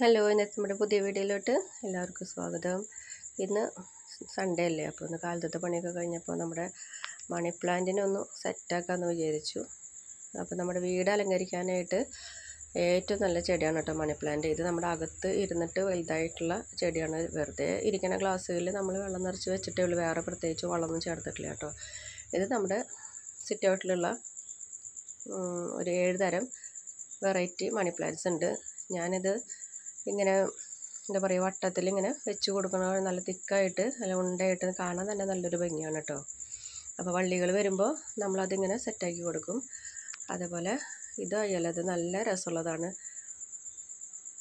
Hello ഇന്നത്തെ നമ്മുടെ പുതിയ വീഡിയോയിലോട്ട് എല്ലാവർക്കും സ്വാഗതം. ഇന്ന് സൺഡേ അല്ലേ അപ്പോൾ ഒന്ന് കാലത്തത്തെ പണിയൊക്കെ കഴിഞ്ഞപ്പോൾ നമ്മുടെ മണി പ്ലാന്റിനെ ഒന്ന് സെറ്റാക്കാമെന്ന് വിചാരിച്ചു. അപ്പോൾ നമ്മുടെ വീട് അലങ്കരിക്കാനായിട്ട് ഏറ്റവും നല്ല ചെടിയാണ് കേട്ടോ മണി പ്ലാന്റ് ഇത് നമ്മുടെ അകത്ത് ഇരുന്നിട്ട് വലുതായിട്ടുള്ള ചെടിയാണ്. വെറുതെ ഇരിക്കുന്ന ഗ്ലാസ്സുകളിൽ നമ്മൾ വെള്ളം നിറച്ച് വെച്ചിട്ടേ ഉള്ളൂ. വേറെ പ്രത്യേകിച്ച് വളമൊന്നും ചേർത്തിട്ടില്ല കേട്ടോ. ഇത് നമ്മുടെ സിറ്റ് ഔട്ടിലുള്ള ഒരു ഏഴ് തരം വെറൈറ്റി മണി പ്ലാന്റ്സ് ഉണ്ട്. ഞാനിത് ഇങ്ങനെ എന്താ പറയുക വട്ടത്തിൽ ഇങ്ങനെ വെച്ച് കൊടുക്കണ നല്ല തിക്കായിട്ട് നല്ല ഉണ്ടയായിട്ട് കാണാൻ തന്നെ നല്ലൊരു ഭംഗിയാണ് കേട്ടോ അപ്പോൾ വള്ളികൾ വരുമ്പോൾ നമ്മളതിങ്ങനെ സെറ്റാക്കി കൊടുക്കും. അതേപോലെ ഇത് അത് നല്ല രസമുള്ളതാണ്.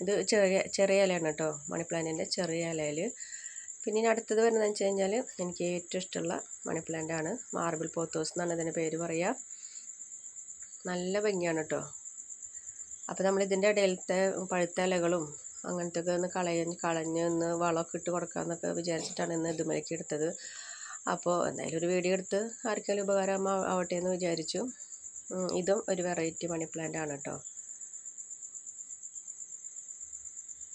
ഇത് ചെറിയ ചെറിയ ഇലയാണ് കേട്ടോ മണി പ്ലാന്റിന്റെ ചെറിയ ഇലയിൽ പിന്നെ ഇനി അടുത്തത് വരുന്നതെന്ന് വെച്ച് കഴിഞ്ഞാൽ എനിക്ക് ഏറ്റവും ഇഷ്ടമുള്ള മണി പ്ലാന്റാണ് മാർബിൾ പോത്തോസ് എന്നാണ് ഇതിന്റെ പേര് പറയുക നല്ല ഭംഗിയാണ് കേട്ടോ അപ്പോൾ നമ്മൾ ഇതിന്റെ ഇടയിലത്തെ പഴുത്ത ഇലകളും അങ്ങനത്തെ ഒക്കെ ഒന്ന് കളഞ്ഞ് കളഞ്ഞ് ഒന്ന് വളമൊക്കെ ഇട്ട് കൊടുക്കാമെന്നൊക്കെ വിചാരിച്ചിട്ടാണ് ഇന്ന് ഇതുമലേക്ക് എടുത്തത്. അപ്പോൾ എന്തായാലും ഒരു വീഡിയോ എടുത്ത് ആർക്കെങ്കിലും ഉപകാരം ആവട്ടെ എന്ന് വിചാരിച്ചു ഇതും ഒരു വെറൈറ്റി മണി പ്ലാന്റ് ആണ് കേട്ടോ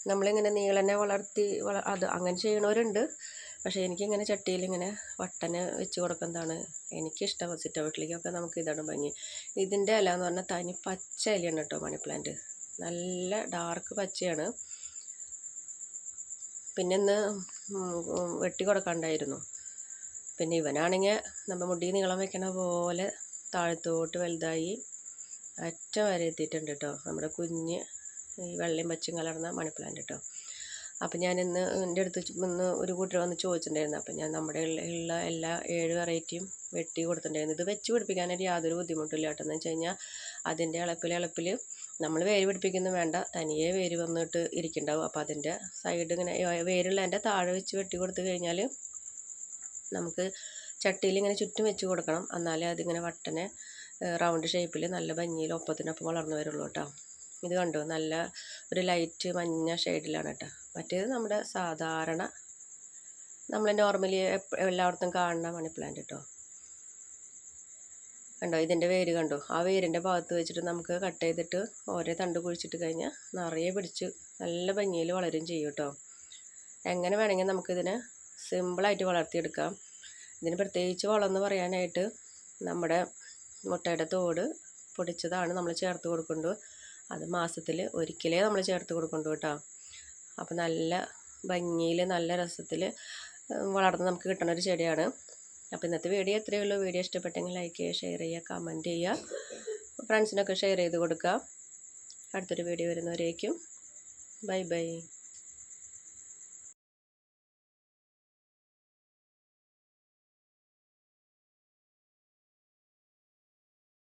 നമ്മളിങ്ങനെ നീളനെ വളർത്തി വള അത് അങ്ങനെ ചെയ്യണവരുണ്ട്. പക്ഷേ എനിക്കിങ്ങനെ ചട്ടിയിൽ ഇങ്ങനെ വട്ടനെ വെച്ച് കൊടുക്കുന്നതാണ് എനിക്കിഷ്ടം. സിറ്റ വീട്ടിലേക്കൊക്കെ നമുക്ക് ഇതാണ് ഭംഗി. ഇതിന്റെ ഇല എന്ന് പറഞ്ഞാൽ തനി പച്ച ഇലയാണ് കേട്ടോ മണി പ്ലാന്റ് നല്ല ഡാർക്ക് പച്ചയാണ്. പിന്നെ ഇന്ന് വെട്ടി കൊടുക്കാണ്ടായിരുന്നു. പിന്നെ ഇവനാണെങ്കിൽ നമ്മുടെ മുടി നീളം വെക്കണ പോലെ താഴത്തോട്ട് വലുതായി അറ്റം വരെ എത്തിയിട്ടുണ്ട് കേട്ടോ നമ്മുടെ കുഞ്ഞ് ഈ വെള്ളയും പച്ചയും കലർന്ന മണിപ്ലാന്റ് കേട്ടോ അപ്പം ഞാൻ ഇന്ന് എന്റെ അടുത്ത് ഇന്ന് ഒരു കൂട്ടർ വന്ന് ചോദിച്ചിട്ടുണ്ടായിരുന്നു അപ്പം ഞാൻ നമ്മുടെ ഉള്ള എല്ലാ ഏഴ് വെറൈറ്റിയും വെട്ടി കൊടുത്തിട്ടുണ്ടായിരുന്നു ഇത് വെച്ച് പിടിപ്പിക്കാനായിട്ട് യാതൊരു ബുദ്ധിമുട്ടില്ല കേട്ടോ എന്ന് വെച്ച് കഴിഞ്ഞാൽ അതിന്റെ ഇളപ്പിൽ ഇളപ്പിൽ നമ്മൾ വേര് പിടിപ്പിക്കുന്നു വേണ്ട. തനിയെ വേര് വന്നിട്ട് ഇരിക്കുന്നുണ്ടാവും. അപ്പോൾ അതിന്റെ സൈഡ് ഇങ്ങനെ വേരുള്ളതിന്റെ താഴെ വെച്ച് വെട്ടി കൊടുത്തു കഴിഞ്ഞാൽ നമുക്ക് ചട്ടിയിൽ ഇങ്ങനെ ചുറ്റും വെച്ച് കൊടുക്കണം. എന്നാലേ അതിങ്ങനെ വട്ടനെ റൗണ്ട് ഷേപ്പിൽ നല്ല ഭംഗിയിൽ ഒപ്പത്തിനൊപ്പം വളർന്നു വരുള്ളൂ കേട്ടോ. ഇത് കണ്ടു? നല്ല ഒരു ലൈറ്റ് മഞ്ഞ ഷെയ്ഡിലാണ് കേട്ടോ. മറ്റേത് നമ്മുടെ സാധാരണ നമ്മൾ നോർമലി എല്ലായിടത്തും കാണുന്ന മണി പ്ലാന്റ് കേട്ടോ. കണ്ടോ? ഇതിന്റെ വേര് കണ്ടോ? ആ വേരിന്റെ ഭാഗത്ത് വെച്ചിട്ട് നമുക്ക് കട്ട് ചെയ്തിട്ട് ഓരോ തണ്ട് കുഴിച്ചിട്ട് കഴിഞ്ഞാൽ നിറയെ പിടിച്ച് നല്ല ഭംഗിയിൽ വളരും ചെയ്യും കേട്ടോ എങ്ങനെ വേണമെങ്കിൽ നമുക്കിതിനെ സിമ്പിളായിട്ട് വളർത്തിയെടുക്കാം. ഇതിന് പ്രത്യേകിച്ച് വളം എന്ന് പറയാനായിട്ട് നമ്മുടെ മുട്ടയുടെ തോട് പൊടിച്ചതാണ് നമ്മൾ ചേർത്ത് കൊടുക്കേണ്ടത് അത് മാസത്തിൽ ഒരിക്കലേ നമ്മൾ ചേർത്ത് കൊടുക്കുന്നുണ്ട് കേട്ടോ. അപ്പോൾ നല്ല ഭംഗിയിൽ നല്ല രസത്തിൽ വളർന്ന് നമുക്ക് കിട്ടുന്ന ഒരു ചെടിയാണ്. അപ്പോൾ ഇന്നത്തെ വീഡിയോ എത്രയേ ഉള്ളൂ. വീഡിയോ ഇഷ്ടപ്പെട്ടെങ്കിൽ ലൈക്ക് ചെയ്യുക ഷെയർ ചെയ്യുക കമന്റ് ചെയ്യുക. ഫ്രണ്ട്സിനൊക്കെ ഷെയർ ചെയ്ത് കൊടുക്കുക. അടുത്തൊരു വീഡിയോ വരുന്നവരേക്കും. Bye bye